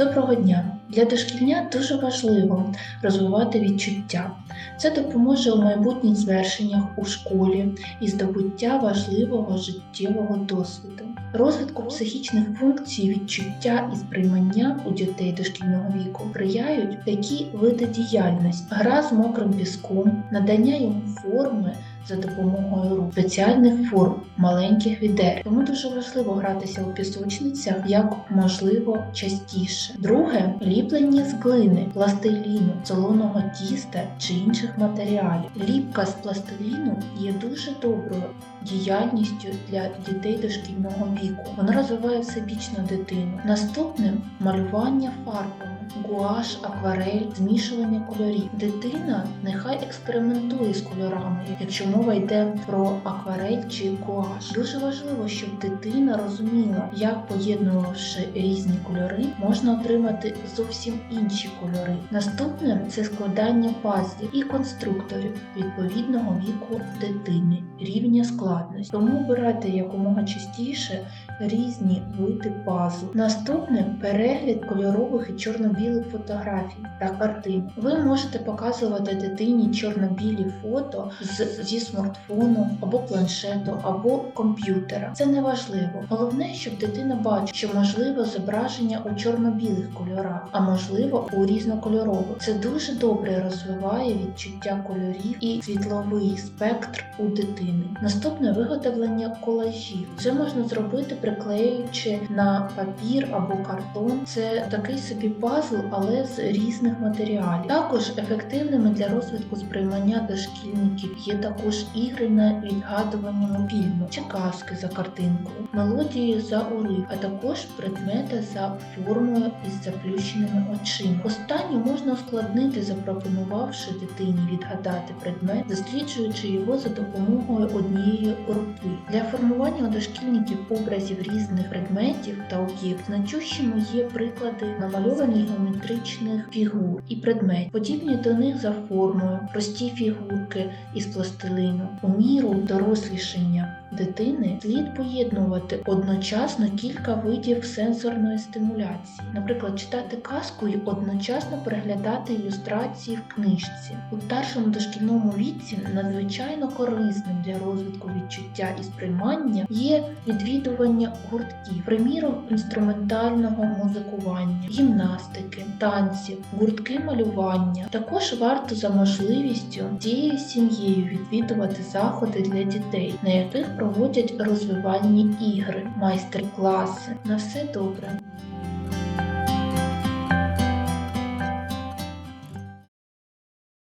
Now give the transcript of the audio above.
Доброго дня! Для дошкільня дуже важливо розвивати відчуття. Це допоможе у майбутніх звершеннях у школі і здобуття важливого життєвого досвіду. Розвитку психічних функцій, відчуття і сприймання у дітей дошкільного віку сприяють такі види діяльності: гра з мокрим піском, надання йому форми за допомогою рук, спеціальних форм маленьких відер. Тому дуже важливо гратися у пісочницях як можливо частіше. Друге ліплення з глини, пластиліну, солоного тіста чи інших матеріалів. Ліпка з пластиліну є дуже доброю діяльністю для дітей дошкільного віку. Вона розвиває всебічну дитину. Наступним малювання фарбами. Гуаш, акварель, змішування кольорів. Дитина нехай експериментує з кольорами, якщо мова йде про акварель чи гуаш. Дуже важливо, щоб дитина розуміла, як поєднувавши різні кольори, можна отримати зовсім інші кольори. Наступне це складання пазлів і конструкторів відповідного віку дитини, рівня складності. Тому обирайте якомога частіше різні види пазлу. Наступне перегляд кольорових і чорно-білих фотографій та картин. Ви можете показувати дитині чорно-білі фото з, зі смартфону або планшету, або комп'ютера. Це не важливо. Головне, щоб дитина бачила, що можливо зображення у чорно-білих кольорах, а можливо у різнокольорових. Це дуже добре розвиває відчуття кольорів і світловий спектр у дитини. Наступне виготовлення колажів. Це можна зробити приклеюючи на папір або картон. Це такий собі пазл, але з різних матеріалів. Також ефективними для розвитку сприймання дошкільників є також ігри на відгадування мобільно, чи казки за картинкою, мелодії за урив, а також предмети за формою із заплющеними очима. Останнє можна ускладнити, запропонувавши дитині відгадати предмет, досліджуючи його за допомогою однієї руки. Для формування у дошкільників образів різних предметів та об'єктів значущими є приклади намальованих геометричних фігур і предметів, подібні до них за формою, прості фігурки із пластилину. У міру дорослішання дитини слід поєднувати одночасно кілька видів сенсорної стимуляції, наприклад, читати казку і одночасно переглядати ілюстрації в книжці. У старшому дошкільному віці надзвичайно корисним для розвитку відчуття і сприймання є відвідування гуртків, приміром інструментального музикування, гімнастики, танців, гуртки малювання. Також варто за можливістю цією сім'єю відвідувати заходи для дітей, на яких проводять розвивальні ігри, майстер-класи. На все добре.